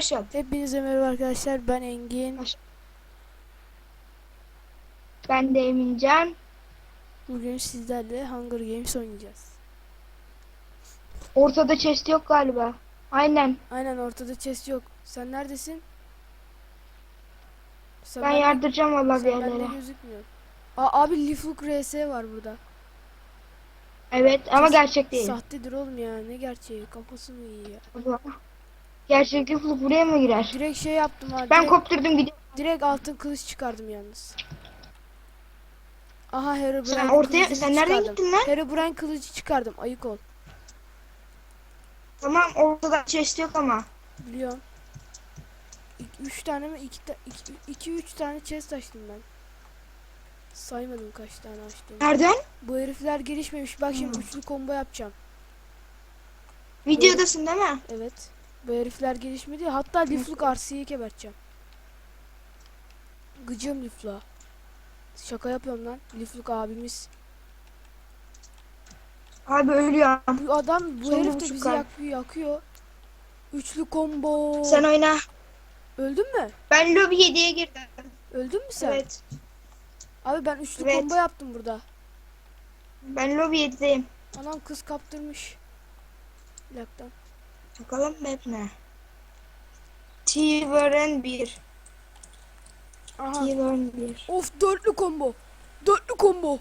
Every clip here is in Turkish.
Başlat. Hepinize merhaba arkadaşlar. Ben Engin. Baş- Ben de Emincan. Bugün sizlerle Hunger Games oynayacağız. Ortada chest yok galiba. Aynen. Aynen ortada chest yok. Sen neredesin? Sen Ben bende- yardıracağım valla bir sen yerlere. gözükmüyor. Aa, abi Lifluk RS var burada. Evet ama gerçek değil. Sahtedir oğlum ya. Ne gerçeği? Kafası mı iyi ya? Allah. Gerçeklik fılık buraya mı girer? Direkt şey yaptım ha. Ben direkt, kopturdum gidiyorum. direkt altın kılıç çıkardım yalnız. Aha Herobrine Sen ortaya sen nereden çıkardım. gittin lan? Herobrine kılıcı çıkardım. Ayık ol. Tamam ortada chest yok ama. Biliyorum. İk- Üç tane mi? İki, ta- iki, iki üç tane chest açtım ben. Saymadım kaç tane açtım. Nereden? Bu herifler gelişmemiş. Bak şimdi Hmm. üçlü combo yapacağım. Videodasın değil mi? Evet. Bu herifler gelişmedi. Hatta Lifluk RC'yi geberteceğim. Gıcım Lifluk'a. Şaka yapıyorum lan. Lifluk abimiz. Abi ölüyor. Bu adam bu Son herif de buçuk bizi kalp. yakıyor, yakıyor. Üçlü combo. Sen oyna. Öldün mü? Ben lobby 7'ye girdim. Öldün mü sen? Evet. Abi ben üçlü Evet. combo yaptım burada. Ben lobby 7'deyim. Anam kız kaptırmış. Dakika. Bakalım map ne? T-Varen 1. Aha. T-Varen 1. Of dörtlü combo. Dörtlü combo.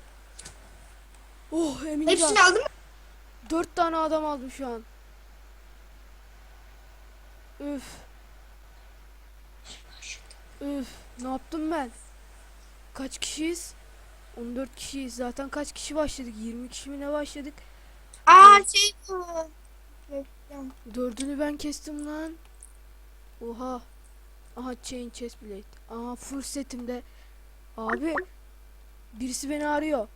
Oh Emincan. Hepsini aldın mı? Dört tane adam aldım şu an. Üf. Üf. Ne yaptım ben? Kaç kişiyiz? 14 kişiyiz. Zaten kaç kişi başladık? 20 kişi mi ne başladık? Aa şey bu. Dördünü ben kestim lan. Oha. Aha chain chest blade. Aha full setimde. Abi. Birisi beni arıyor.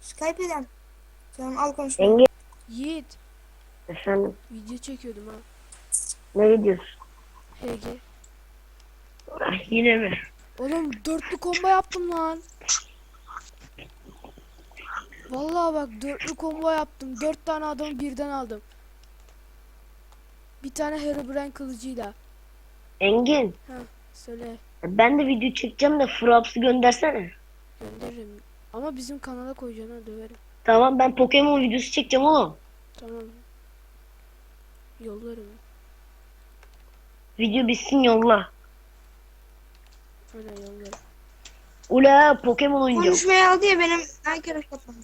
Skype'den. Tamam al konuşma. Engin Yiğit. efendim Video çekiyordum ha. ne gidiyorsun? HG. Ah, Yine mi? Oğlum dörtlü combo yaptım lan. Vallahi bak dörtlü combo yaptım. Dört tane adamı birden aldım. Bir tane Herobrine kılıcıyla. Engin Söyle ben de video çekeceğim de Fraps'ı göndersene. gönderirim. Ama bizim kanala koyacaksın ha döverim. Tamam ben Pokemon videosu çekeceğim oğlum. Tamam. Yollarım. Video bitsin yolla. Aynen yollarım. Ula Pokemon oynayacağım. Konuşmayı aldı ya benim Minecraft kapandı.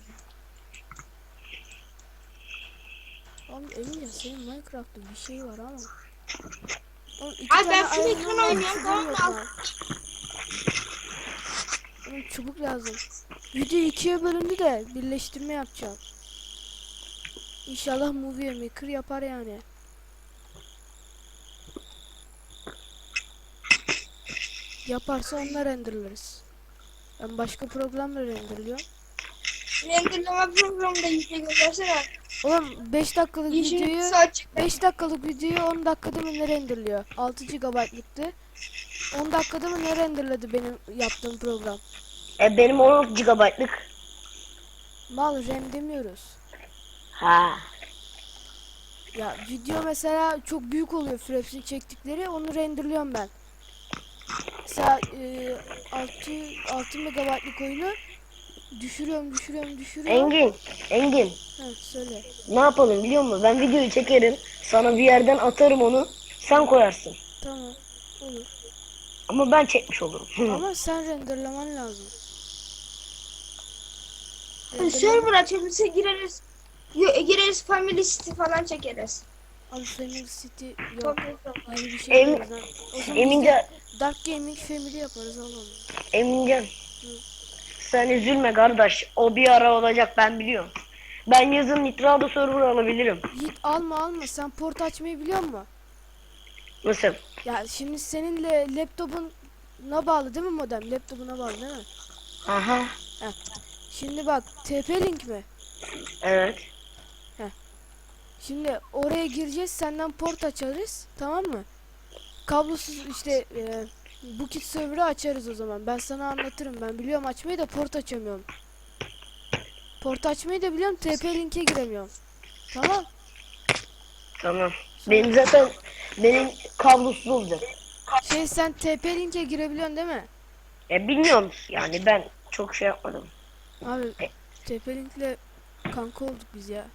Abi emin ya senin Minecraft'ta bir şey var ama. Oğlum Abi ben full ekran oynuyorum, tamam mı? Oğlum çubuk lazım. Video ikiye bölündü de birleştirme yapacağım. İnşallah Movie Maker yapar yani. Yaparsa onlar renderlarız. Ben başka programla renderliyorum. Renderlama programında yüzde göndersene. Oğlum 5 dakikalık Yeşil videoyu saç. 5 dakikalık videoyu 10 dakikada mı ne renderliyor? 6 GB'lıktı. 10 dakikada mı ne renderladı benim yaptığım program? E, benim 16 GB'lık. Mal RAM demiyoruz. Ha. Ya video mesela çok büyük oluyor Fraps'in çektikleri onu renderliyorum ben. Mesela e, 6 6 megabaytlık oyunu düşürüyorum düşürüyorum düşürüyorum. Engin, Engin Ha, söyle. ne yapalım biliyor musun? Ben videoyu çekerim. Sana bir yerden atarım onu. Sen koyarsın. Tamam. Olur. Ama ben çekmiş olurum. Ama sen renderlaman lazım. Hani Server açılırsa gireriz. Yo- Gireriz Family City falan çekeriz. Abi Family City yok. Yeni bir şey Emin- yaparız Dark Gaming Family yaparız oğlum. Emincan. Sen üzülme kardeş. O bir ara olacak ben biliyorum. Ben yazın Nitrado server alabilirim. Yiğit alma alma sen port açmayı biliyor musun? Nasıl? Ya şimdi seninle laptopun na bağlı değil mi modem? Laptopuna bağlı değil mi? Aha. Şimdi bak TP-Link mi? Evet. Şimdi oraya gireceğiz senden port açarız tamam mı? Kablosuz işte e, bu kit server'ı açarız o zaman. Ben sana anlatırım. Ben biliyorum açmayı da port açamıyorum. Port açmayı da biliyorum TP-Link'e giremiyorum. Tamam. Tamam. Benim zaten Benim kablosuz olacak. Şey sen TP linke girebiliyorsun değil mi? E bilmiyorum yani ben çok şey yapmadım. Abi TP linkle kanka olduk biz ya.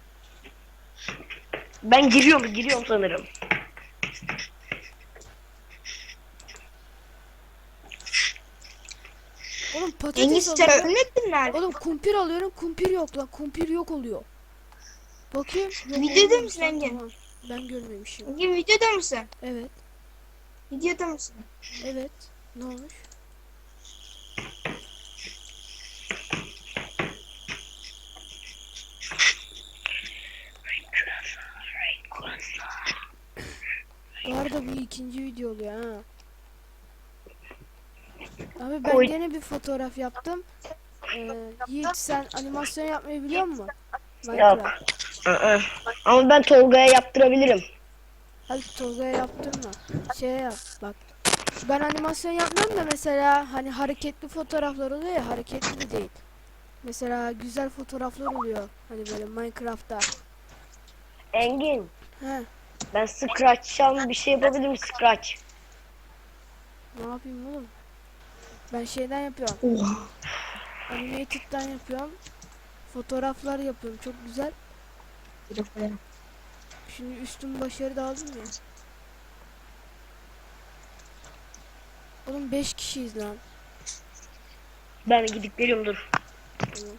Ben giriyorum giriyorum sanırım. Oğlum patates sen alıyorum. ölmedin nerede? Oğlum kumpir alıyorum kumpir yok lan kumpir yok oluyor. Bakayım. Yok, Videoda olmamış mısın lan, Engin? tamam. Ben görmemişim. Engin videoda mısın? Evet. Videoda mısın? Evet. Ne olmuş? Bu arada bu ikinci video oluyor ha. Abi ben gene bir fotoğraf yaptım. Ee, Yiğit sen animasyon yapmayı biliyor musun? Yok. Minecraft. Aa. Ama ben Tolga'ya yaptırabilirim. Hadi Tolga'ya yaptırma. Şey yap bak. Ben animasyon yapmıyorum da mesela hani hareketli fotoğraflar oluyor ya hareketli de değil. Mesela güzel fotoğraflar oluyor. Hani böyle Minecraft'ta. Engin He. ben Scratch'tan bir şey yapabilirim Scratch. Ne yapayım oğlum? Ben şeyden yapıyorum. Oha. Animated'dan yapıyorum. Fotoğraflar yapıyorum. Çok güzel. Şimdi üstüm başarı da aldım ya. Oğlum 5 kişiyiz lan. Ben gidip geliyorum dur. Tamam.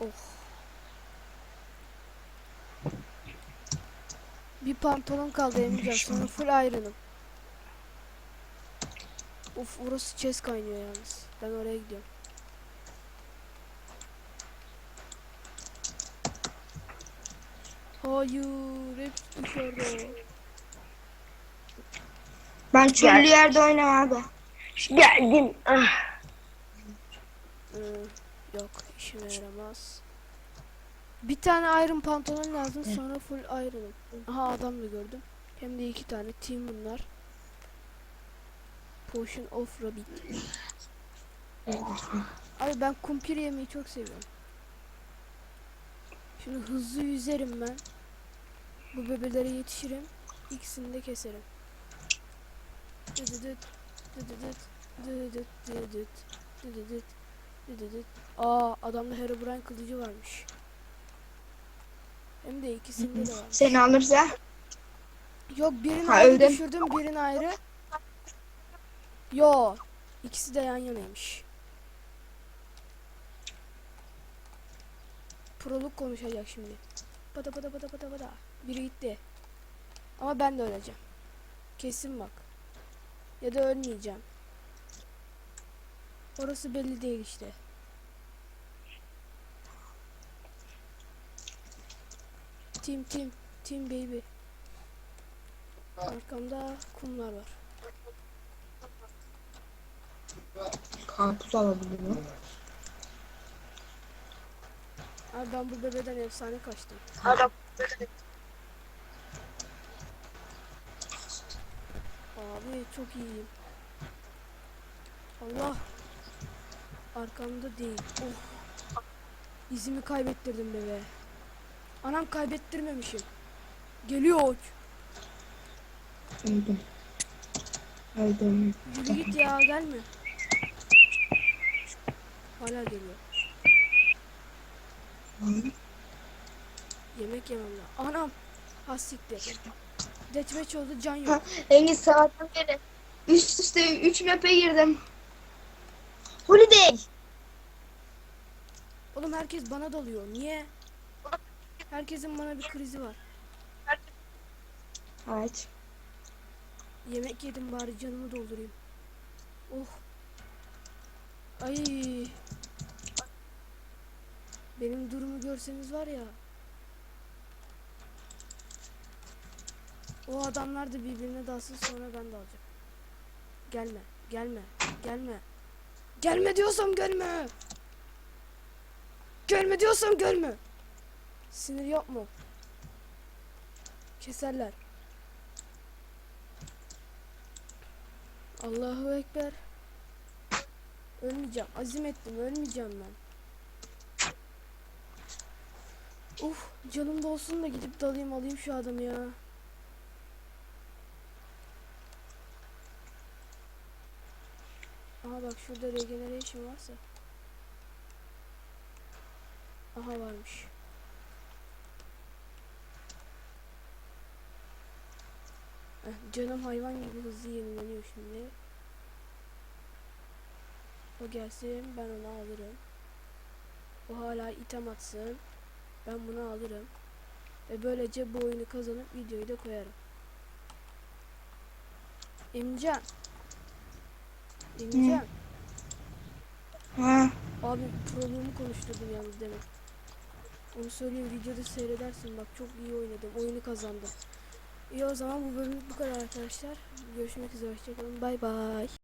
Oh. Bir pantolon kaldı Emrecan. Sonra full iron'ım. Of orası chest kaynıyor yalnız. Ben oraya gidiyorum. Hayır, hepsi dışarıda. Ben çöllü yerde oynamam abi. Geldim. Ah. Ee, yok, işime yaramaz. Bir tane iron pantolon lazım, sonra full iron'ım. Aha adam da gördüm. Hem de iki tane team bunlar. Potion of Rabbit. Abi ben kumpir yemeyi çok seviyorum. Şimdi hızlı yüzerim ben. Bu bebelere yetişirim. İkisini de keserim. Aa adamda Herobrine kılıcı varmış. Hem de ikisinde de var. Seni alırsa. Yok birini Ha, ayrı öldüm. düşürdüm birini ayrı. Yo ikisi de yan yanaymış. Proluk konuşacak şimdi. Bada bada bada bada bada. Biri gitti. Ama ben de öleceğim. Kesin bak. Ya da ölmeyeceğim. Orası belli değil işte. Team team team baby. Arkamda kumlar var. Karpuz alabilir mi? Abi ben bu bebeden efsane kaçtım. Abi çok iyiyim. Allah. Arkamda değil. Oh. İzimi kaybettirdim bebe. Anam kaybettirmemişim. Geliyor oç. Öldüm. Öldüm. Yürü git ya gelme. Hala geliyor. Yemek yemem lazım. Anam. Ha siktir. Deathmatch oldu can yok. Engin sabahtan beri üst üste 3 map'e girdim. Holiday. Oğlum herkes bana dalıyor. Niye? Herkesin bana bir krizi var. Evet. Yemek yedim bari canımı doldurayım. Oh. Ay. Benim durumu görseniz var ya. O adamlar da birbirine dalsın sonra ben de alacağım. Gelme, gelme, gelme. Gelme diyorsam gelme. Gelme diyorsam gelme. Sinir mu? Keserler. Allahu Ekber. Ölmeyeceğim. Azim ettim. Ölmeyeceğim ben. Uf canım da olsun da gidip dalayım alayım şu adamı ya. Aha bak şurada regeneration varsa. Aha varmış. Canım hayvan gibi hızlı yenileniyor şimdi. O gelsin ben onu alırım. O hala item atsın. Ben bunu alırım. Ve böylece bu oyunu kazanıp videoyu da koyarım. Emcan. Emcan. Ha. Abi proluğumu konuşturdum yalnız demek. Onu söyleyeyim videoda seyredersin bak çok iyi oynadım. Oyunu kazandım. İyi o zaman bu bölümlük bu kadar arkadaşlar. Görüşmek üzere hoşçakalın. Bay bay.